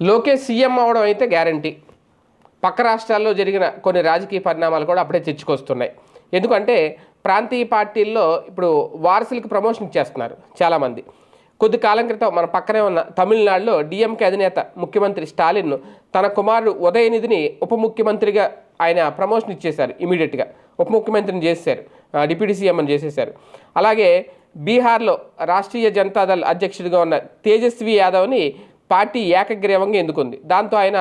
Lokesh CM అవడం అయితే guarantee. పక్క రాష్ట్రాల్లో జరిగిన కొన్ని రాజకీయ పరిణామాలు కూడా అప్పుడే తెచ్చుకొస్తున్నాయి ఎందుకంటే ప్రాంతీయ పార్టీల్లో ఇప్పుడు వారసులకు ప్రమోషన్ ఇచ్చేస్తున్నారు చాలామంది. కొద్ది కాలం క్రితం మన పక్కనే ఉన్న తమిళనాడులో డిఎంకే అధినేత ముఖ్యమంత్రి స్టాలిన్ తన కుమారుడు ఉదయనిధిని ఉప ముఖ్యమంత్రిగా ఆయన ప్రమోషన్ ఇచ్చేశారు ఇమీడియట్గా. ఉప ముఖ్యమంత్రిని చేశారు డిప్యూటీ సీఎం అని చేసేశారు. అలాగే బీహార్లో రాష్ట్రీయ జనతాదళ్ అధ్యక్షుడిగా ఉన్న తేజస్వి యాదవ్ని పార్టీ ఏకగ్రీవంగా ఎందుకుంది? దాంతో ఆయన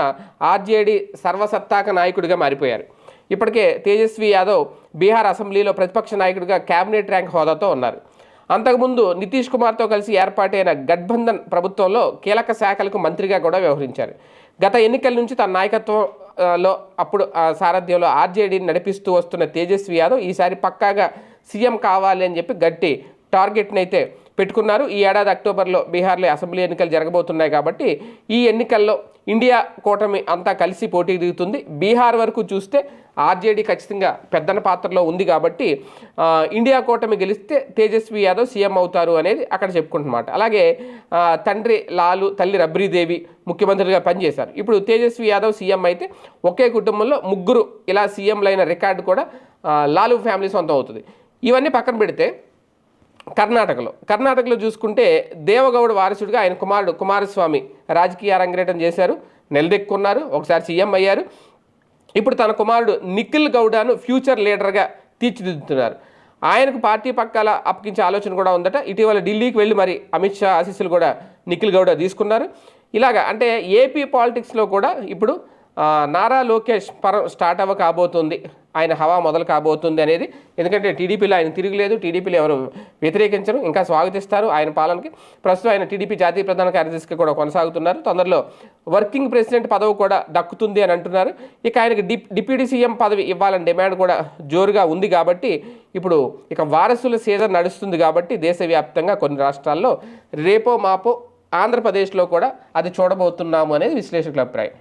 ఆర్జేడీ సర్వసత్తాక నాయకుడిగా మారిపోయారు. ఇప్పటికే తేజస్వి యాదవ్ బీహార్ అసెంబ్లీలో ప్రతిపక్ష నాయకుడిగా కేబినెట్ ర్యాంక్ హోదాతో ఉన్నారు. అంతకుముందు నితీష్ కుమార్తో కలిసి ఏర్పాటైన గఠబంధన్ ప్రభుత్వంలో కీలక శాఖలకు మంత్రిగా కూడా వ్యవహరించారు. గత ఎన్నికల నుంచి తన నాయకత్వంలో అప్పుడు ఆ సారథ్యంలో ఆర్జేడీని నడిపిస్తూ వస్తున్న తేజస్వి యాదవ్ ఈసారి పక్కాగా సీఎం కావాలి అని చెప్పి గట్టి టార్గెట్ని అయితే పెట్టుకున్నారు. ఈ ఏడాది అక్టోబర్లో బీహార్లో అసెంబ్లీ ఎన్నికలు జరగబోతున్నాయి కాబట్టి ఈ ఎన్నికల్లో ఇండియా కూటమి అంతా కలిసి పోటీ దిగుతుంది. బీహార్ వరకు చూస్తే ఆర్జేడీ ఖచ్చితంగా పెద్దన పాత్రలో ఉంది కాబట్టి ఇండియా కూటమి గెలిస్తే తేజస్వి యాదవ్ సీఎం అవుతారు అనేది అక్కడ చెప్పుకుంటున్నమాట. అలాగే తండ్రి లాలు తల్లి రబ్రీదేవి ముఖ్యమంత్రిగా పనిచేశారు. ఇప్పుడు తేజస్వి యాదవ్ సీఎం అయితే ఒకే కుటుంబంలో ముగ్గురు ఇలా సీఎంలైన రికార్డు కూడా లాలు ఫ్యామిలీ సొంతం అవుతుంది. ఇవన్నీ పక్కన పెడితే కర్ణాటకలో. కర్ణాటకలో చూసుకుంటే దేవగౌడ వారసుడిగా ఆయన కుమారుడు కుమారస్వామి రాజకీయ అరంగేటం చేశారు. నిలదెక్కున్నారు. ఒకసారి సీఎం అయ్యారు. ఇప్పుడు తన కుమారుడు నిఖిల్ గౌడను ఫ్యూచర్ లీడర్గా తీర్చిదిద్దుతున్నారు. ఆయనకు పార్టీ పక్కాల అప్పగించే ఆలోచన కూడా ఉందట. ఇటీవల ఢిల్లీకి వెళ్ళి మరి అమిత్ షా ఆశీస్సులు కూడా నిఖిల్ గౌడ తీసుకున్నారు. ఇలాగా అంటే ఏపీ పాలిటిక్స్లో కూడా ఇప్పుడు నారా లోకేష్ పరం స్టార్ట్ అవ్వ కాబోతుంది. ఆయన హవా మొదలు కాబోతుంది అనేది. ఎందుకంటే టీడీపీలో ఆయన తిరగలేదు. టీడీపీలో ఎవరు వ్యతిరేకించరు. ఇంకా స్వాగతిస్తారు ఆయన పాలనకి. ప్రస్తుతం ఆయన టీడీపీ జాతీయ ప్రధాన కార్యదర్శిగా కూడా కొనసాగుతున్నారు. తొందరలో వర్కింగ్ ప్రెసిడెంట్ పదవి కూడా దక్కుతుంది అని అంటున్నారు. ఇక ఆయనకి డిప్ డిప్యూటీ సీఎం పదవి ఇవ్వాలని డిమాండ్ కూడా జోరుగా ఉంది కాబట్టి ఇప్పుడు ఇక వారసుల సీజన్ నడుస్తుంది కాబట్టి దేశవ్యాప్తంగా కొన్ని రాష్ట్రాల్లో రేపో మాపో ఆంధ్రప్రదేశ్లో కూడా అది చూడబోతున్నాము అనేది విశ్లేషకుల అభిప్రాయం.